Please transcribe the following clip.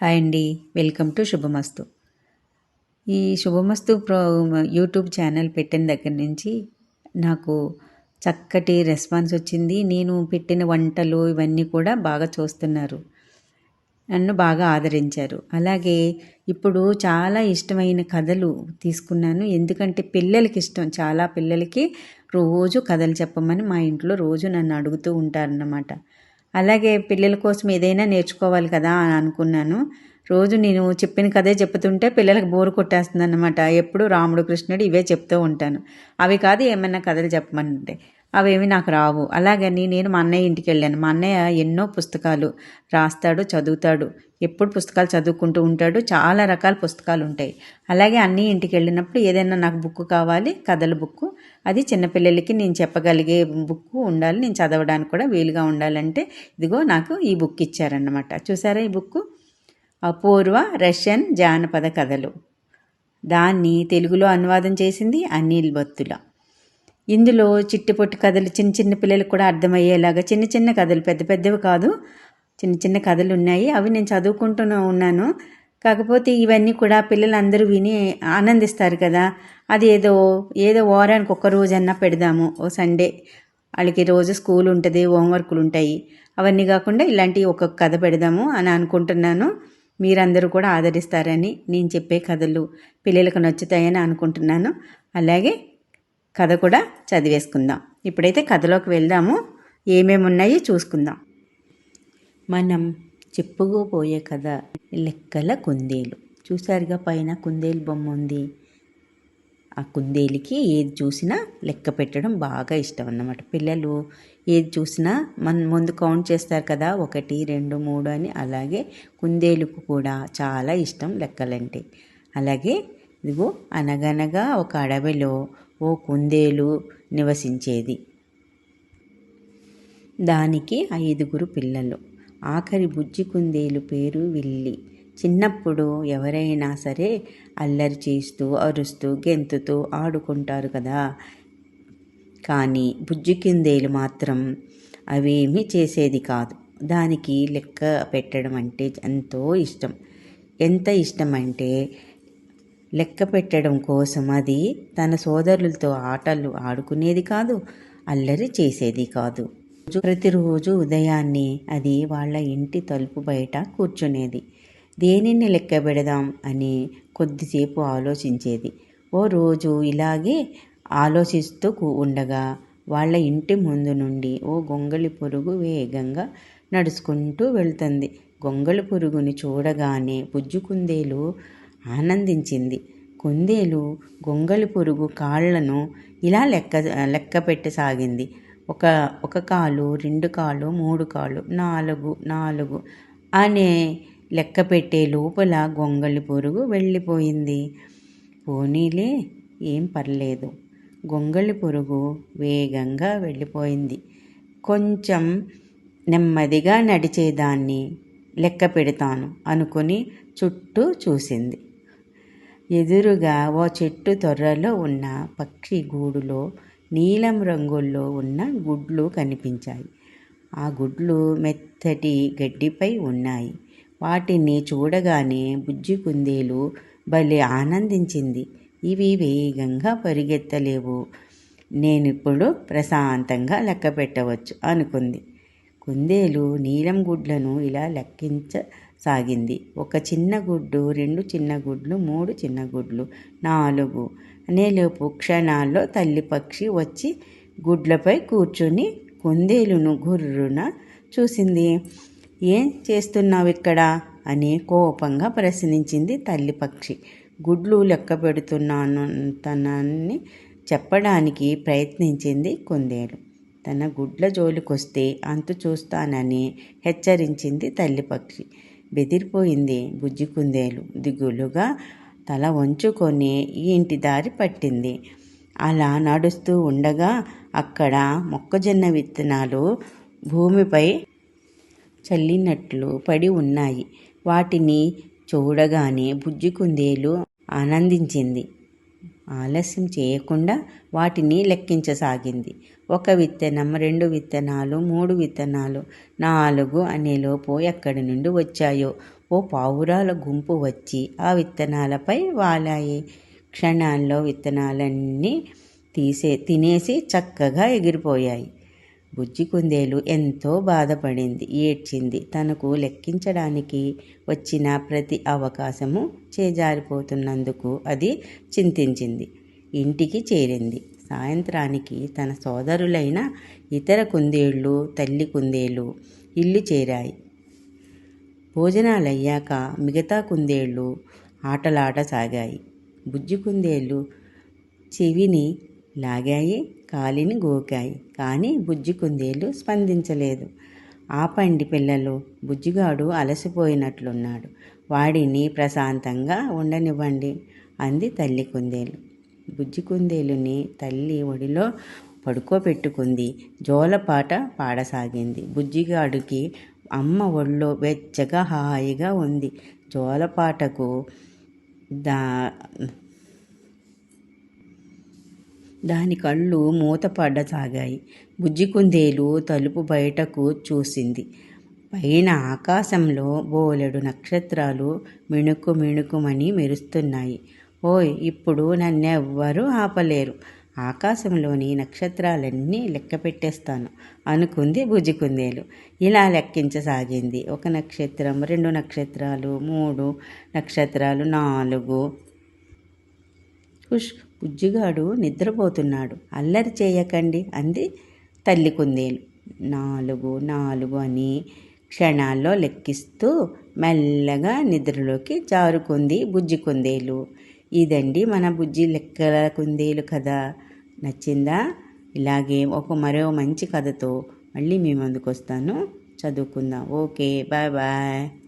Hi అండి. Welcome to శుభమస్తు. ఈ శుభమస్తు pro YouTube channel పెట్టిన దగ్గర నుంచి నాకు చక్కటి రెస్పాన్స్ వచ్చింది. నేను పెట్టిన వంటలు ఇవన్నీ కూడా బాగా చూస్తున్నారు. నన్ను బాగా ఆదరించారు. అలాగే ఇప్పుడు చాలా ఇష్టమైన కథలు తీసుకున్నాను. ఎందుకంటే పిల్లలకి ఇష్టం. చాలా పిల్లలకి రోజు కథలు చెప్పమని మా ఇంట్లో రోజు నన్ను అడుగుతూ ఉంటారన్నమాట. అలాగే పిల్లల కోసం ఏదైనా నేర్చుకోవాలి కదా అని అనుకున్నాను. రోజు నేను చెప్పిన కథే చెప్తుంటే పిల్లలకు బోరు కొట్టేస్తుంది అనమాట ఎప్పుడు రాముడు కృష్ణుడు ఇవే చెప్తూ ఉంటాను. అవి కాదు ఏమైనా కథలు చెప్పమంటే. అవేమి నాకు రావు. అలాగని నేను మా అన్నయ్య ఇంటికి వెళ్ళాను. మా అన్నయ్య ఎన్నో పుస్తకాలు రాస్తాడు చదువుతాడు. ఎప్పుడు పుస్తకాలు చదువుకుంటూ ఉంటాడు. చాలా రకాల పుస్తకాలు ఉంటాయి. అలాగే అన్నీ ఇంటికి వెళ్ళినప్పుడు ఏదైనా నాకు బుక్ కావాలి కథల బుక్ అది చిన్నపిల్లలకి నేను చెప్పగలిగే బుక్ ఉండాలి నేను చదవడానికి కూడా వీలుగా ఉండాలంటే ఇదిగో నాకు ఈ బుక్ ఇచ్చారన్నమాట. చూసారా ఈ బుక్? అపూర్వ రష్యన్ జానపద కథలు. దాన్ని తెలుగులో అనువాదం చేసింది అనిల్ బత్తుల. ఇందులో చిట్టిపొట్టి కథలు చిన్న చిన్న పిల్లలకు కూడా అర్థమయ్యేలాగా చిన్న చిన్న కథలు పెద్ద పెద్దవి కాదు. చిన్న చిన్న కథలు ఉన్నాయి. అవి నేను చదువుకుంటూ ఉన్నాను. కాకపోతే ఇవన్నీ కూడా పిల్లలందరూ విని ఆనందిస్తారు కదా. అది ఏదో ఏదో వారానికి ఒక్క రోజన్నా పెడదాము. ఓ సండే వాళ్ళకి రోజు స్కూల్ ఉంటుంది హోంవర్క్లు ఉంటాయి. అవన్నీ కాకుండా ఇలాంటి ఒక్కొక్క కథ పెడదాము అని అనుకుంటున్నాను. మీరందరూ కూడా ఆదరిస్తారని నేను చెప్పే కథలు పిల్లలకు నచ్చుతాయని అనుకుంటున్నాను. అలాగే కథ కూడా చదివేసుకుందాం. ఇప్పుడైతే కథలోకి వెళ్దాము. ఏమేమి ఉన్నాయో చూసుకుందాం. మనం చెప్పుకోబోయే కథ లెక్కల కుందేలు. చూసారుగా పైన కుందేలు బొమ్మ ఉంది. ఆ కుందేలుకి ఏది చూసినా లెక్క పెట్టడం బాగా ఇష్టం అన్నమాట. పిల్లలు ఏది చూసినా మన ముందు కౌంట్ చేస్తారు కదా ఒకటి రెండు మూడు అని. అలాగే కుందేలుకు కూడా చాలా ఇష్టం లెక్కలంటే. అలాగే ఇదిగో అనగనగా ఒక అడవిలో ఓ కుందేలు నివసించేది. దానికి ఐదుగురు పిల్లలు. ఆఖరి బుజ్జి కుందేలు పేరు విల్లి. చిన్నప్పుడు ఎవరైనా సరే అల్లరి చేస్తూ అరుస్తూ గెంతుతూ ఆడుకుంటారు కదా. కానీ బుజ్జి కుందేలు మాత్రం అవేమీ చేసేది కాదు. దానికి లెక్క పెట్టడం అంటే ఎంతో ఇష్టం. ఎంత ఇష్టం అంటే లెక్క పెట్టడం కోసం అది తన సోదరులతో ఆటలు ఆడుకునేది కాదు అల్లరి చేసేది కాదు. ప్రతిరోజు ఉదయాన్నే అది వాళ్ళ ఇంటి తలుపు బయట కూర్చునేది. దేనిని లెక్క పెడదాం అని కొద్దిసేపు ఆలోచించేది. ఓ రోజు ఇలాగే ఆలోచిస్తూ ఉండగా వాళ్ళ ఇంటి ముందు నుండి ఓ గొంగళి పురుగు వేగంగా నడుచుకుంటూ వెళ్తుంది. గొంగళి పురుగుని చూడగానే బుజ్జు కుందేలు ఆనందించింది. కుందేలు గొంగలి పురుగు కాళ్ళను ఇలా లెక్క లెక్క పెట్టసాగింది. ఒక ఒక కాలు రెండు కాళ్ళు మూడు కాళ్ళు నాలుగు నాలుగు అనే లెక్క పెట్టే లోపల గొంగలి పురుగు వెళ్ళిపోయింది. పోనీలే ఏం పర్లేదు. గొంగలి పురుగు వేగంగా వెళ్ళిపోయింది. కొంచెం నెమ్మదిగా నడిచేదాన్ని లెక్క పెడతాను అనుకుని చుట్టూ చూసింది. ఎదురుగా ఓ చెట్టు తొర్రలో ఉన్న పక్షి గూడులో నీలం రంగుల్లో ఉన్న గుడ్లు కనిపించాయి. ఆ గుడ్లు మెత్తటి గడ్డిపై ఉన్నాయి. వాటిని చూడగానే బుజ్జి కుందేలు భలే ఆనందించింది. ఇవి వేగంగా పరిగెత్తలేవు. నేనిప్పుడు ప్రశాంతంగా లెక్క పెట్టవచ్చు అనుకుంది. కుందేలు నీలం గుడ్లను ఇలా లెక్కించ సాగింది. ఒక చిన్న గుడ్డు రెండు చిన్న గుడ్లు మూడు చిన్న గుడ్లు నాలుగు. అనేలోపు క్షణాల్లో తల్లి పక్షి వచ్చి గుడ్లపై కూర్చుని కుందేలును గుర్రున చూసింది. ఏం చేస్తున్నావు ఇక్కడ? అని కోపంగా ప్రశ్నించింది తల్లి పక్షి. గుడ్లు లెక్క పెడుతున్నాను తనని చెప్పడానికి ప్రయత్నించింది కుందేలు. తన గుడ్ల జోలికొస్తే అంతు చూస్తానని హెచ్చరించింది తల్లి పక్షి. బెదిరిపోయింది బుజ్జి కుందేలు. దిగులుగా తల వంచుకొని ఇంటి దారి పట్టింది. అలా నడుస్తూ ఉండగా అక్కడ మొక్కజొన్న విత్తనాలు భూమిపై చల్లినట్లు పడి ఉన్నాయి. వాటిని చూడగానే బుజ్జి కుందేలు ఆనందించింది. ఆలస్యం చేయకుండా వాటిని లెక్కించసాగింది. ఒక విత్తనం రెండు విత్తనాలు మూడు విత్తనాలు నాలుగు అనేలోపు ఎక్కడి నుండి వచ్చాయో? ఓ పావురాల గుంపు వచ్చి ఆ విత్తనాలపై వాలాయి. క్షణాల్లో విత్తనాలన్నీ తీసే తినేసి చక్కగా ఎగిరిపోయాయి. బుజ్జి కుందేలు ఎంతో బాధపడింది ఏడ్చింది. తనకు లెక్కించడానికి వచ్చిన ప్రతి అవకాశము చేజారిపోతున్నందుకు అది చింతించింది. ఇంటికి చేరింది. సాయంత్రానికి తన సోదరులైన ఇతర కుందేళ్ళు తల్లి కుందేళ్ళు ఇల్లు చేరాయి. భోజనాలయ్యాక మిగతా కుందేళ్ళు ఆటలాడసాగాయి. బుజ్జి కుందేళ్ళు చెవిని లాగాయి కాలిని గోకాయి. కానీ బుజ్జి కుందేలు స్పందించలేదు. ఆపండి పిల్లలు బుజ్జిగాడు అలసిపోయినట్లున్నాడు. వాడిని ప్రశాంతంగా ఉండనివ్వండి అంది తల్లి కుందేలు. బుజ్జి కుందేలుని తల్లి ఒడిలో పడుకోబెట్టుకుంది. జోలపాట పాడసాగింది. బుజ్జిగాడికి అమ్మ ఒళ్ళో వెచ్చగా హాయిగా ఉంది. జోలపాటకు దా దాని కళ్ళు మూతపడసాగాయి బుజ్జి కుందేలు తలుపు బయటకు చూసింది. పైన ఆకాశంలో బోలెడు నక్షత్రాలు మిణుకు మిణుకుమని మెరుస్తున్నాయి. ఓయ్ ఇప్పుడు నన్నెవ్వరూ ఆపలేరు. ఆకాశంలోని నక్షత్రాలన్నీ లెక్క పెట్టేస్తాను అనుకుంది బుజ్జి కుందేలు ఇలా లెక్కించసాగింది. ఒక నక్షత్రం రెండు నక్షత్రాలు మూడు నక్షత్రాలు నాలుగు కుష్ బుజ్జిగాడు నిద్రపోతున్నాడు. అల్లరి చేయకండి అంది తల్లి కుందేలు. నాలుగు నాలుగు అని క్షణాల్లో లెక్కిస్తూ మెల్లగా నిద్రలోకి జారుకుంది బుజ్జి కుందేలు. ఇదండి మన బుజ్జి లెక్కల కుందేలు కథ. నచ్చిందా? ఇలాగే ఒక మరో మంచి కథతో మళ్ళీ మీ ముందుకు వస్తాను చదువుకుందాం. Okay bye bye.